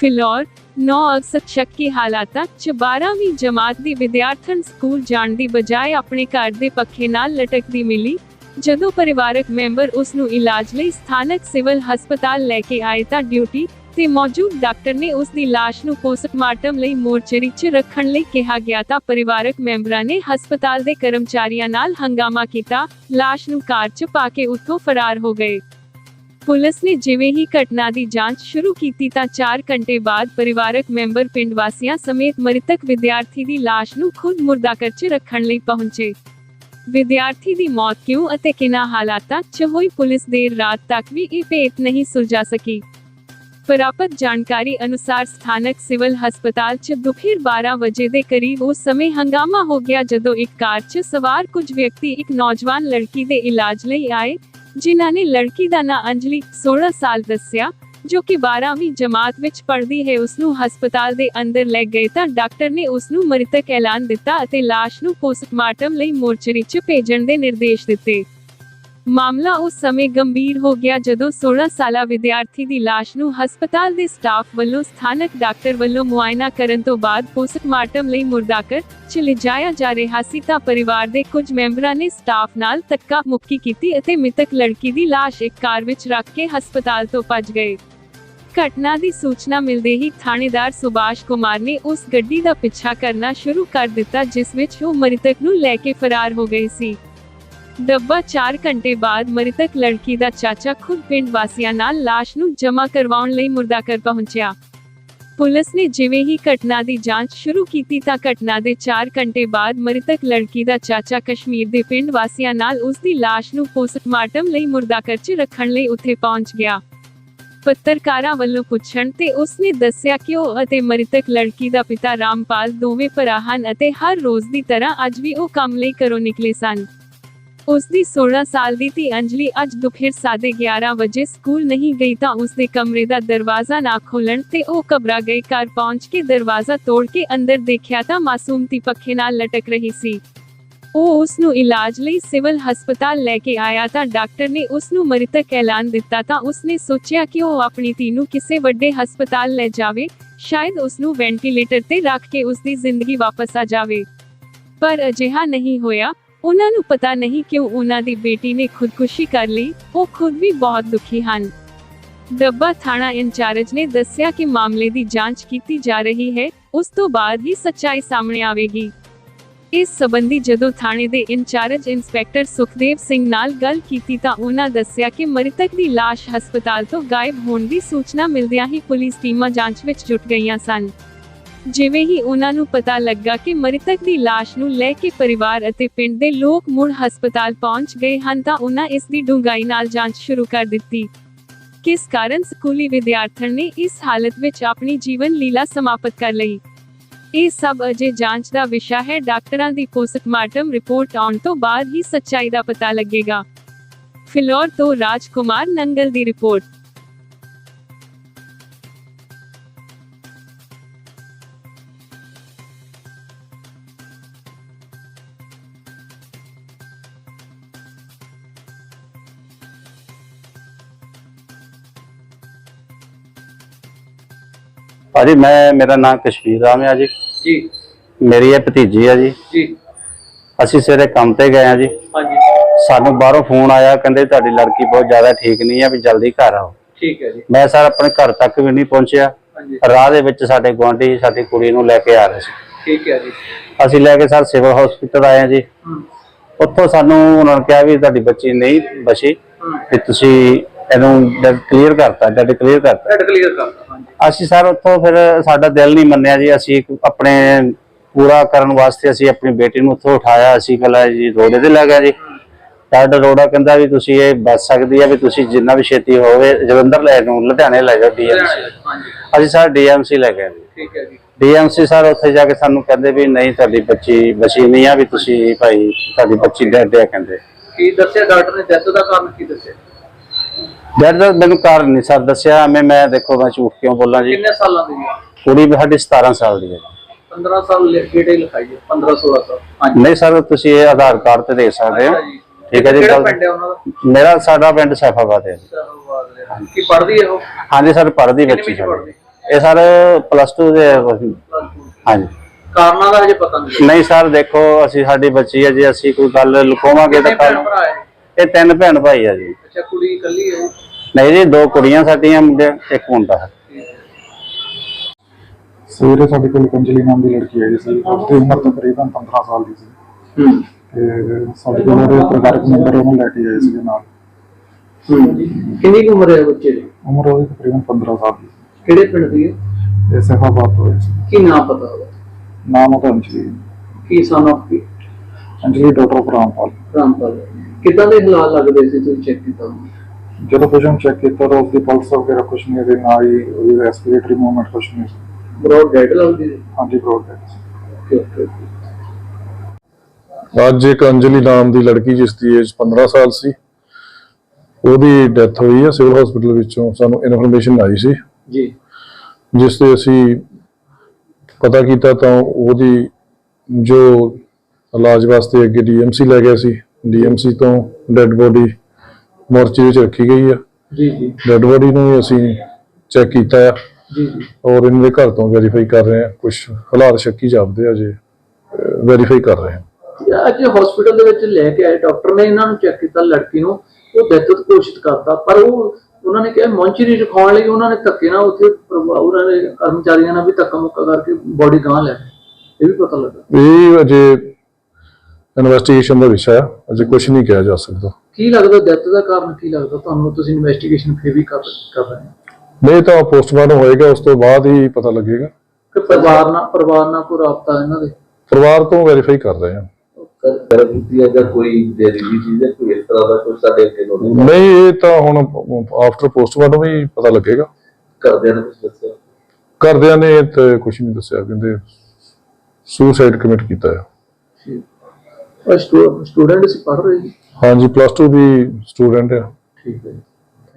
ਫਿਲੌਰ 9 ਅਕਸਰ ਸ਼ੱਕੀ ਹਾਲਾਤਾਂ ਚ 12ਵੀਂ ਜਮਾਤ ਦੀ ਵਿਦਿਆਰਥਣ ਸਕੂਲ ਜਾਣ ਦੀ ਬਜਾਏ ਆਪਣੇ ਘਰ ਦੇ ਪੱਖੇ ਨਾਲ ਲਟਕਦੀ ਮਿਲੀ, ਜਦੋਂ ਪਰਿਵਾਰਕ ਮੈਂਬਰ ਉਸ ਨੂੰ ਇਲਾਜ ਲਈ ਸਥਾਨਕ ਸਿਵਲ ਹਸਪਤਾਲ ਲੈ ਕੇ ਆਏ ਤਾਂ ਡਿਊਟੀ ਤੇ ਮੌਜੂਦ ਡਾਕਟਰ ਨੇ ਉਸ ਦੀ ਲਾਸ਼ ਨੂੰ ਪੋਸਟਮਾਰਟਮ ਲਈ ਮੋਰਚਰੀ 'ਚ ਰੱਖਣ ਲਈ ਕਿਹਾ ਗਿਆ ਤਾਂ ਪਰਿਵਾਰਕ ਮੈਂਬਰਾਂ ਨੇ ਹਸਪਤਾਲ ਦੇ ਕਰਮਚਾਰੀਆਂ ਨਾਲ ਹੰਗਾਮਾ ਕੀਤਾ, ਲਾਸ਼ ਨੂੰ ਕਾਰ 'ਚ ਪਾ ਕੇ ਉੱਥੋਂ ਫਰਾਰ ਹੋ ਗਏ। ਪੁਲਿਸ ਨੇ ਜਿਵੇਂ ਹੀ ਘਟਨਾ ਦੀ ਜਾਂਚ ਸ਼ੁਰੂ ਕੀਤੀ ਤਾਂ 4 ਘੰਟੇ ਬਾਅਦ ਪਰਿਵਾਰਕ ਮੈਂਬਰ ਪਿੰਡ ਵਾਸੀਆਂ ਸਮੇਤ ਮ੍ਰਿਤਕ ਵਿਦਿਆਰਥੀ ਦੀ ਲਾਸ਼ ਨੂੰ ਖੁਦ ਮੁਰਦਾਘਰ 'ਚ ਰੱਖਣ ਲਈ ਪਹੁੰਚੇ। ਵਿਦਿਆਰਥੀ ਦੀ ਮੌਤ ਕਿਉਂ ਅਤੇ ਕਿਨਾਂ ਹਾਲਾਤਾਂ 'ਚ ਹੋਈ ਪੁਲਿਸ ਦੇਰ ਰਾਤ ਤੱਕ ਵੀ ਇਹ ਭੇਤ ਨਹੀਂ ਸੁਲਝਾ ਸਕੀ। ਪ੍ਰਾਪਤ ਜਾਣਕਾਰੀ ਅਨੁਸਾਰ ਸਥਾਨਕ ਸਿਵਲ ਹਸਪਤਾਲ 'ਚ ਦੁਪਹਿਰ 12 ਵਜੇ ਦੇ ਕਰੀਬ ਉਸ ਸਮੇਂ ਹੰਗਾਮਾ ਹੋ ਗਿਆ ਜਦੋਂ ਇੱਕ ਕਾਰ 'ਚ ਸਵਾਰ ਕੁਝ ਵਿਅਕਤੀ ਇੱਕ ਨੌਜਵਾਨ ਲੜਕੀ ਦੇ ਇਲਾਜ ਲਈ ਆਏ ਜਿਨ੍ਹਾਂ ਨੇ ਲੜਕੀ ਦਾ ਨਾਂ ਅੰਜਲੀ 16 ਸਾਲ ਦੱਸਿਆ, ਜੋ ਕਿ 12ਵੀਂ ਜਮਾਤ ਵਿੱਚ ਪੜ੍ਹਦੀ ਹੈ ਉਸ ਨੂੰ ਹਸਪਤਾਲ ਦੇ ਅੰਦਰ ਲੈ ਗਏ ਤਾਂ ਡਾਕਟਰ ਨੇ ਉਸ ਨੂੰ ਮ੍ਰਿਤਕ ਐਲਾਨ ਦਿੱਤਾ ਅਤੇ ਲਾਸ਼ ਨੂੰ ਪੋਸਟਮਾਰਟਮ ਲਈ ਮੋਰਚਰੀ 'ਚ ਭੇਜਣ ਦੇ ਨਿਰਦੇਸ਼ ਦਿੱਤੇ। ਮਾਮਲਾ ਉਸ ਸਮੇਂ ਗੰਭੀਰ ਹੋ ਗਿਆ ਜਦੋਂ 16 ਸਾਲਾ ਵਿਦਿਆਰਥੀ ਦੀ ਲਾਸ਼ ਨੂੰ ਹਸਪਤਾਲ ਦੇ ਸਟਾਫ ਵੱਲੋਂ ਸਥਾਨਕ ਡਾਕਟਰ ਵੱਲੋਂ ਮੁਆਇਨਾ ਕਰਨ ਤੋਂ ਬਾਅਦ ਪੋਸਟਮਾਰਟਮ ਲਈ ਮੁਰਦਾਘਰ ਚ ਲਿਜਾਇਆ ਜਾ ਰਿਹਾ ਸੀ ਤਾਂ ਪਰਿਵਾਰ ਦੇ ਕੁਝ ਮੈਂਬਰਾਂ ਨੇ ਸਟਾਫ ਨਾਲ ਧੱਕਾ ਮੁੱਕੀ ਕੀਤੀ ਅਤੇ ਮ੍ਰਿਤਕ ਲੜਕੀ ਦੀ ਲਾਸ਼ ਇੱਕ ਕਾਰ ਵਿੱਚ ਰੱਖ ਕੇ ਹਸਪਤਾਲ ਤੋਂ ਭੱਜ ਗਏ। ਘਟਨਾ ਦੀ ਸੂਚਨਾ ਮਿਲਦੇ ਹੀ ਥਾਣੇਦਾਰ ਸੁਭਾਸ਼ ਕੁਮਾਰ ਨੇ ਉਸ ਗੱਡੀ ਦਾ ਪਿੱਛਾ ਕਰਨਾ ਸ਼ੁਰੂ ਕਰ ਦਿੱਤਾ ਜਿਸ ਵਿੱਚ ਉਹ ਮ੍ਰਿਤਕ ਨੂੰ ਲੈ ਕੇ ਫਰਾਰ ਹੋ ਗਏ ਸੀ। ਡੱਬਾ 4 ਘੰਟੇ ਬਾਅਦ ਮ੍ਰਿਤਕ ਲੜਕੀ ਦਾ ਚਾਚਾ ਖੁਦ ਪਿੰਡ ਵਾਸੀਆਂ ਨਾਲ ਲਾਸ਼ ਨੂੰ ਜਮ੍ਹਾਂ ਕਰਵਾਉਣ ਲਈ ਮੁਰਦਾਘਰ ਪਹੁੰਚਿਆ। ਪੁਲਿਸ ਨੇ ਜਿਵੇਂ ਹੀ ਘਟਨਾ ਦੀ ਜਾਂਚ ਸ਼ੁਰੂ ਕੀਤੀ ਤਾਂ ਘਟਨਾ ਦੇ 4 ਘੰਟੇ ਬਾਅਦ ਮ੍ਰਿਤਕ ਲੜਕੀ ਦਾ ਚਾਚਾ ਕਸ਼ਮੀਰ ਦੇ ਪਿੰਡ ਵਾਸੀਆਂ ਨਾਲ ਉਸ ਦੀ ਲਾਸ਼ ਨੂੰ ਪੋਸਟਮਾਰਟਮ ਲਈ ਮੁਰਦਾਘਰ 'ਚ ਰੱਖਣ ਲਈ ਉੱਥੇ ਪਹੁੰਚ ਗਿਆ। ਪੱਤਰਕਾਰਾਂ ਵੱਲੋਂ ਪੁੱਛਣ ਤੇ ਉਸਨੇ ਦੱਸਿਆ ਕਿ ਉਹ ਅਤੇ ਮ੍ਰਿਤਕ ਲੜਕੀ ਦਾ ਪਿਤਾ ਰਾਮਪਾਲ ਦੋਵੇਂ ਭਰਾ ਹਨ ਅਤੇ ਹਰ ਰੋਜ਼ ਦੀ ਤਰ੍ਹਾਂ ਅੱਜ ਵੀ ਉਹ ਕੰਮ ਲਈ ਘਰੋਂ ਨਿਕਲੇ ਸਨ। ਉਸ ਦੀ 16 ਸਾਲ ਦੀ ਧੀ ਅੰਜਲੀ ਅੱਜ ਦੁਪਹਿਰ ਸਾਢੇ 11 ਵਜੇ ਸਕੂਲ ਨਹੀਂ ਗਈ ਤਾਂ ਉਸ ਦੇ ਕਮਰੇ ਦਾ ਦਰਵਾਜ਼ਾ ਨਾ ਖੋਲਣ ਤੇ ਉਹ ਘਬਰਾ ਗਈ। ਘਰ ਪਹੁੰਚ ਕੇ ਦਰਵਾਜ਼ਾ ਤੋੜ ਕੇ ਅੰਦਰ ਦੇਖਿਆ ਤਾਂ ਮਾਸੂਮ ਧੀ ਪੱਖੇ ਨਾਲ ਲਟਕ ਰਹੀ ਸੀ। ਉਹ ਉਸ ਨੂੰ ਇਲਾਜ ਲਈ ਸਿਵਲ ਹਸਪਤਾਲ ਲੈ ਕੇ ਆਇਆ ਤਾਂ ਡਾਕਟਰ ਨੇ ਉਸ ਨੂੰ ਮ੍ਰਿਤਕ ਐਲਾਨ ਦਿੱਤਾ ਤਾਂ ਉਸ ਨੇ ਸੋਚਿਆ ਕਿ ਉਹ ਆਪਣੀ ਧੀ ਨੂੰ ਕਿਸੇ ਵੱਡੇ ਹਸਪਤਾਲ ਲੈ ਜਾਵੇ, ਸ਼ਾਇਦ ਉਸ ਨੂੰ ਵੈਂਟੀਲੇਟਰ ਤੇ ਰੱਖ ਕੇ ਉਸ ਦੀ ਜ਼ਿੰਦਗੀ ਵਾਪਸ ਆ ਜਾਵੇ। ਪਰ ਅਜਿਹਾ ਨਹੀਂ ਹੋਇਆ। ਉਹਨਾਂ ਨੂੰ ਪਤਾ ਨਹੀਂ ਕਿਉਂ ਉਹਨਾਂ ਦੀ ਬੇਟੀ ਨੇ ਖੁਦਕੁਸ਼ੀ ਕਰ ਲਈ, ਉਹ ਖੁਦ ਵੀ ਬਹੁਤ ਦੁਖੀ ਹਨ। ਡੱਬਾ ਥਾਣਾ ਇੰਚਾਰਜ ਨੇ ਦੱਸਿਆ ਕਿ ਮਾਮਲੇ ਦੀ ਜਾਂਚ ਕੀਤੀ ਜਾ ਰਹੀ ਹੈ, ਉਸ ਤੋਂ ਬਾਅਦ ਹੀ ਸੱਚਾਈ ਸਾਹਮਣੇ ਆਵੇਗੀ। ਇਸ ਸਬੰਧੀ ਜਦੋਂ ਥਾਣੇ ਦੇ ਇੰਚਾਰਜ ਇੰਸਪੈਕਟਰ ਸੁਖਦੇਵ ਸਿੰਘ ਨਾਲ ਗੱਲ ਕੀਤੀ ਤਾਂ ਉਹਨਾਂ ਦੱਸਿਆ ਕਿ ਮ੍ਰਿਤਕ ਦੀ ਲਾਸ਼ ਹਸਪਤਾਲ ਤੋਂ ਗਾਇਬ ਹੋਣ ਦੀ ਸੂਚਨਾ ਮਿਲਦਿਆਂ ਹੀ ਪੁਲਿਸ ਟੀਮਾਂ ਜਾਂਚ ਵਿੱਚ ਜੁਟ ਗਈਆਂ ਸਨ। ਜਿਵੇਂ ਹੀ ਉਹਨਾਂ ਨੂੰ ਪਤਾ ਲੱਗਾ ਕਿ ਮ੍ਰਿਤਕ ਦੀ ਲਾਸ਼ ਨੂੰ ਲੈ ਕੇ ਪਰਿਵਾਰ ਅਤੇ ਪਿੰਡ ਦੇ ਲੋਕ ਮੁੜ ਹਸਪਤਾਲ ਪਹੁੰਚ ਗਏ ਹਨ ਤਾਂ ਉਹਨਾਂ ਇਸ ਦੀ ਡੂੰਘਾਈ ਨਾਲ ਜਾਂਚ ਸ਼ੁਰੂ ਕਰ ਦਿੱਤੀ। ਕਿਸ ਕਾਰਨ ਸਕੂਲੀ ਵਿਦਿਆਰਥਣ ਨੇ ਇਸ ਹਾਲਤ ਵਿੱਚ ਆਪਣੀ ਜੀਵਨ ਲੀਲਾ ਸਮਾਪਤ ਕਰ ਲਈ? ਇਹ ਸਭ ਅਜੇ ਜਾਂਚ ਦਾ ਵਿਸ਼ਾ ਹੈ। ਡਾਕਟਰਾਂ ਦੀ ਪੋਸਟਮਾਰਟਮ ਰਿਪੋਰਟ ਆਉਣ ਤੋਂ ਬਾਅਦ ਹੀ ਸੱਚਾਈ ਦਾ ਪਤਾ ਲੱਗੇਗਾ। ਫਿਲੌਰ ਤੋਂ ਰਾਜਕੁਮਾਰ ਨੰਗਲ ਦੀ ਰਿਪੋਰਟ। ਭਾਜੀ ਮੈਂ ਮੇਰਾ ਨਾਮ ਕਸ਼ਮੀਰ ਰਾਮ ਹੈ ਜੀ। ਜੀ। ਮੇਰੀ ਇਹ ਭਤੀਜੀ ਹੈ ਜੀ। ਜੀ। ਅਸੀਂ ਸਵੇਰੇ ਕੰਮ ਤੇ ਗਏ ਆ ਜੀ। ਹਾਂਜੀ। ਸਾਨੂੰ ਬਾਹਰੋਂ ਫੋਨ ਆਇਆ ਕਹਿੰਦੇ ਤੁਹਾਡੀ ਲੜਕੀ ਬਹੁਤ ਜ਼ਿਆਦਾ ਠੀਕ ਨਹੀਂ ਹੈ ਵੀ ਜਲਦੀ ਘਰ ਆਓ। ਠੀਕ ਹੈ ਜੀ। ਮੈਂ ਸਰ ਆਪਣੇ ਘਰ ਤੱਕ ਵੀ ਨਹੀਂ ਪਹੁੰਚਿਆ। ਰਾਹ ਦੇ ਵਿੱਚ ਸਾਡੇ ਗੁਆਂਢੀ ਸਾਡੀ ਕੁੜੀ ਨੂੰ ਲੈ ਕੇ ਆ ਰਹੇ ਸੀ। ਠੀਕ ਹੈ ਜੀ। ਅਸੀਂ ਲੈ ਕੇ ਸਰ ਸਿਵਲ ਹਸਪੀਟਲ ਆਏ ਆ ਜੀ। ਉੱਥੋਂ ਸਾਨੂੰ ਉਹਨਾਂ ਨੇ ਕਿਹਾ ਵੀ ਤੁਹਾਡੀ ਬੱਚੀ ਨਹੀਂ ਬਚੀ ਹੂੰ। ਵੀ ਤੁਸੀਂ ਇਹਨੂੰ ਕਲੀਅਰ ਕਰਤਾ ਡੈਡ ਕਲੀਅਰ ਕਰਤਾ। ਹੈਡ ਕਲੀਅਰ ਕਰਤਾ ਹਾਂਜੀ। ਅਸੀਂ ਸਰ ਉੱਥੋਂ ਫਿਰ ਸਾਡਾ ਦਿਲ ਨਹੀਂ ਮੰਨਿਆ ਜੀ ਅਸੀਂ ਇੱਕ ਆਪਣੇ ਪੂਰਾ ਕਰਨ ਵਾਸਤੇ ਅਸੀਂ ਆਪਣੀ ਬੇਟੀ ਨੂੰ ਉੱਥੋਂ ਉਠਾਇਆ ਅਸੀਂ ਕਹਿੰਦਾ ਜੀ ਰੋਡੇ ਤੇ ਲੈ ਗਿਆ ਜੀ। ਡਾਕਟਰ ਰੋੜਾ ਕਹਿੰਦਾ ਵੀ ਤੁਸੀਂ ਇਹ ਬਚ ਸਕਦੀ ਹੈ ਵੀ ਤੁਸੀਂ ਜਿੰਨਾ ਵੀ ਛੇਤੀ ਹੋਵੇ ਜਲੰਧਰ ਲੈ ਨੂੰ ਲੁਧਿਆਣੇ ਲੈ ਜਾਓ ਡੀਐਮਸੀ ਹਾਂਜੀ। ਅਸੀਂ ਸਰ ਡੀਐਮਸੀ ਲੈ ਗਏ। ਜੀ ਠੀਕ ਹੈ ਜੀ। ਡੀਐਮਸੀ ਸਰ ਉੱਥੇ ਜਾ ਕੇ ਸਾਨੂੰ ਕਹਿੰਦੇ ਵੀ ਨਹੀਂ ਤੁਹਾਡੀ ਬੱਚੀ ਬਚੀ ਨਹੀਂ ਆ ਵੀ ਤੁਸੀਂ ਭਾਈ ਤੁਹਾਡੀ ਬੱਚੀ ਡੈਡ ਹੈ ਕਹਿੰਦੇ। ਕੀ ਦੱਸਿਆ ਡਾਕਟਰ ਨੇ? ਡੈਥ ਦਾ ਕਾਰਨ ਕੀ ਦੱਸਿਆ? ਡੈਡ ਦਾ ਮੈਨੂੰ ਕਾਰਨ ਨਹੀਂ ਸਰ ਦੱਸਿਆ। ਮੈਂ ਮੈਂ ਦੇਖੋ ਮੈਂ ਝੂਠ ਕਿਉਂ ਬੋਲਾਂ ਜੀ? ਕਿੰਨੇ ਸਾਲਾਂ ਦੀ ਹੈ ਕੁੜੀ ਵੀ ਸਾਡੀ 17 ਸਾਲ ਦੀ ਹੈ ਜੀ। 15 ਸਾਲ ਲਿਖ ਕੇ ਲਿਖਾਈ ਹੈ 15 16 ਸਾਲ। ਹਾਂਜੀ। ਨਹੀਂ ਸਰ ਤੁਸੀਂ ਇਹ ਆਧਾਰ ਕਾਰਡ ਤੇ ਦੇਖ ਸਕਦੇ ਹੋ। ਠੀਕ ਹੈ ਜੀ ਕਿਹੜਾ ਪਿੰਡ ਹੈ ਉਹਨਾਂ ਦਾ? ਮੇਰਾ ਸਾਡਾ ਪਿੰਡ ਸੈਫਾਬਾਦ ਹੈ ਦੇ। ਕੀ ਪੜ੍ਹਦੀ ਹੈ ਉਹ? ਹਾਂਜੀ ਸਰ ਪੜ੍ਹਦੀ ਬੱਚੀ ਵਿੱਚ ਸਾਡੀ ਇਹ ਸਰ ਪਲੱਸ 2 ਦੇ ਹਾਂਜੀ। ਕਾਰਨਾਂ ਦਾ ਹਜੇ ਪਤਾ ਨਹੀਂ। ਨਹੀਂ ਸਰ ਦੇਖੋ ਅਸੀਂ ਸਾਡੀ ਬੱਚੀ ਹੈ ਜੀ ਅਸੀਂ ਕੋਈ ਗੱਲ ਲੁਕਾਵਾਂਗੇ ਤਾਂ ਇਹ ਤਿੰਨ ਭੈਣ ਭਾਈ ਆ ਜੀ। ਅੱਛਾ ਕੁੜੀ ਇਕੱਲੀ ਹੈ ਨਹੀਂ ਜੀ ਦੋ ਕੁੜੀਆਂ ਸਾਡੀਆਂ ਮੁੰਡੇ ਇੱਕ ਮੁੰਡਾ। ਹੈ ਸਵੇਰੇ ਸਾਡੇ ਕੋਲ ਇੱਕ ਅੰਜਲੀ ਨਾਮ ਦੀ ਲੜਕੀ ਆਈ ਸੀ ਉਹਦੀ ਉਮਰ ਤਕਰੀਬਨ 15 ਸਾਲ ਦੀ ਸੀ। ਹੂੰ। ਤੇ ਸਾਡੇ ਕੋਲ ਉਹਦੇ ਪਰਿਵਾਰਕ ਮੈਂਬਰ ਉਹਨੂੰ ਲੈ ਕੇ ਆਏ ਸੀਗੇ ਨਾਲ। ਹੂੰ। ਕਿੰਨੀ ਕੁ ਉਮਰ ਹੈ ਬੱਚੇ ਦੀ? ਉਮਰ ਉਹਦੀ ਤਕਰੀਬਨ 15 ਸਾਲ ਦੀ। ਸੀ ਕਿਹੜੇ ਪਿੰਡ ਦੀ ਹੈ? ਇਹ ਸਫਾਬਾਦ ਤੋਂ ਹੋਈ ਸੀ। ਕੀ ਨਾਮ ਪਤਾ ਉਹਦਾ? ਨਾਮ ਉਹਦਾ ਅੰਜਲੀ। ਕੀ ਸਨ ਆਫ ਕੀ? ਅੰਜਲੀ ਡਾਕਟਰ ਰਾਮਪਾਲ। ਰਾਮਪਾਲ। ਕਿੱਦਾਂ ਦੇ ਹਾਲਾਤ ਲੱਗਦੇ ਸੀ ਤੁਸੀਂ ਚੈੱਕ ਕੀਤਾ? ਜਦੋਂ ਪੇਸ਼ੈਂਟ ਚੈੱਕ ਕੀਤਾ ਤਾਂ ਉਸਦੀ ਪਲਸ ਵਗੈਰਾ ਕੁਝ ਨਹੀਂ ਇਹਦੇ ਨਾ ਹੀ ਉਹਦੀ ਰੈਸਪੀਰੇਟਰੀ ਮੂਵਮੈਂਟ ਕੁਝ ਨਹੀਂ ਸੀ ਬਰੋਡ ਡੈਡ ਲੱਗਦੀ ਸੀ ਹਾਂਜੀ ਬਰੋਡ ਓਕੇ ਅੱਜ ਇੱਕ ਅੰਜਲੀ ਨਾਮ ਦੀ ਲੜਕੀ ਜਿਸ ਦੀ ਏਜ 15 ਸਾਲ ਸੀ ਉਹਦੀ ਡੈਥ ਹੋਈ ਹੈ ਸਿਵਲ ਹਸਪੀਟਲ ਵਿੱਚੋਂ ਸਾਨੂੰ ਇਨਫੋਰਮੇਸ਼ਨ ਆਈ ਸੀ। ਜੀ। ਜਿਸ ਤੇ ਅਸੀਂ ਪਤਾ ਕੀਤਾ ਤਾਂ ਉਹਦੀ ਜੋ ਇਲਾਜ ਵਾਸਤੇ ਅੱਗੇ ਡੀਐਮਸੀ ਲੈ ਗਿਆ ਸੀ। ਡੀਐਮਸੀ ਤੋਂ ਡੈੱਡ ਬੋਡੀ ਮੋਰਚੇ ਵਿੱਚ ਰੱਖੀ ਗਈ ਹੈ ਜੀ ਜੀ। ਡੈੱਡ ਬੋਡੀ ਨੂੰ ਵੀ ਅਸੀਂ ਚੈੱਕ ਕੀਤਾ ਜੀ ਜੀ। ਔਰ ਇਹਨਾਂ ਦੇ ਘਰ ਤੋਂ ਵੈਰੀਫਾਈ ਕਰ ਰਹੇ ਹਾਂ ਕੁਝ ਹਾਲਾਤ ਸ਼ੱਕੀ ਜਾਪਦੇ ਆ ਜੇ ਵੈਰੀਫਾਈ ਕਰ ਰਹੇ ਹਾਂ ਅੱਜ ਹਸਪੀਟਲ ਦੇ ਵਿੱਚ ਲੈ ਕੇ ਆਏ ਡਾਕਟਰ ਨੇ ਇਹਨਾਂ ਨੂੰ ਚੈੱਕ ਕੀਤਾ ਲੜਕੀ ਨੂੰ। ਉਹ ਡੈਥ ਘੋਸ਼ਿਤ ਕਰਤਾ ਪਰ ਉਹ ਉਹਨਾਂ ਨੇ ਕਿਹਾ ਮੌਂਚਰੀ ਰਖਾਉਣ ਲਈ ਉਹਨਾਂ ਨੇ ਧੱਕੇ ਨਾਲ ਉੱਥੇ ਉਹਨਾਂ ਦੇ ਕਰਮਚਾਰੀਆਂ ਨਾਲ ਵੀ ਧੱਕਾ ਮੁੱਕਾ ਕਰਕੇ ਬੋਡੀ ਗਾਂ ਲੈ। ਇਹ ਵੀ ਪਤਾ ਲੱਗਾ। ਇਹ ਅਜੇ ਇਨਵੈਸਟੀਗੇਸ਼ਨ ਦਾ ਵਿਸ਼ਾ ਹੈ ਅਜੇ ਕੁਝ ਨਹੀਂ ਕਿਹਾ ਜਾ ਸਕਦਾ। ਕੀ ਲੱਗਦਾ ਡੈਥ ਦਾ ਕਾਰਨ ਕੀ ਲੱਗਦਾ? ਤੁਹਾਨੂੰ ਤੁਸੀਂ ਇਨਵੈਸਟੀਗੇਸ਼ਨ ਫੇਰ ਵੀ ਕਰ ਕਰ ਰਹੇ ਹੋ? ਨਹੀਂ ਤਾਂ ਪੋਸਟਮਾਰਟਮ ਹੋਏਗਾ ਉਸ ਤੋਂ ਬਾਅਦ ਹੀ ਪਤਾ ਲੱਗੇਗਾ। ਕਿ ਪਰਿਵਾਰ ਨਾਲ ਪਰਿਵਾਰ ਨਾਲ ਕੋਈ ਰਾਬਤਾ ਇਹਨਾਂ ਦੇ? ਪਰਿਵਾਰ ਤੋਂ ਵੈਰੀਫਾਈ ਕਰ ਰਹੇ ਹਾਂ। ਕਰਬੂਤੀ ਜਾਂ ਕੋਈ ਜ਼ਹਿਰੀਲੀ ਚੀਜ਼ ਹੈ ਕੋਈ ਇਸ ਤਰ੍ਹਾਂ ਦਾ ਕੁਝ ਸਾਡੇ ਅੱਗੇ ਨੋਟਿਸ ਨਹੀਂ? ਇਹ ਤਾਂ ਹੁਣ ਆਫਟਰ ਪੋਸਟਮਾਰਟਮ ਹੀ ਪਤਾ ਲੱਗੇਗਾ। ਕਰਦਿਆਂ ਨੇ ਕੁਝ ਦੱਸਿਆ? ਘਰਦਿਆਂ ਨੇ ਤੇ ਕੁਝ ਨਹੀਂ ਦੱਸਿਆ ਕਹਿੰਦੇ ਸੁਸਾਈਡ ਕਮਿਟ ਕੀਤਾ ਹੈ ਸਟੂਡੈਂਟ ਸੀ ਪੜ੍ਹ ਰਹੇ ਜੀ ਹਾਂਜੀ ਪਲੱਸ 2 ਦੀ ਸਟੂਡੈਂਟ ਹੈ ਠੀਕ ਹੈ ਜੀ।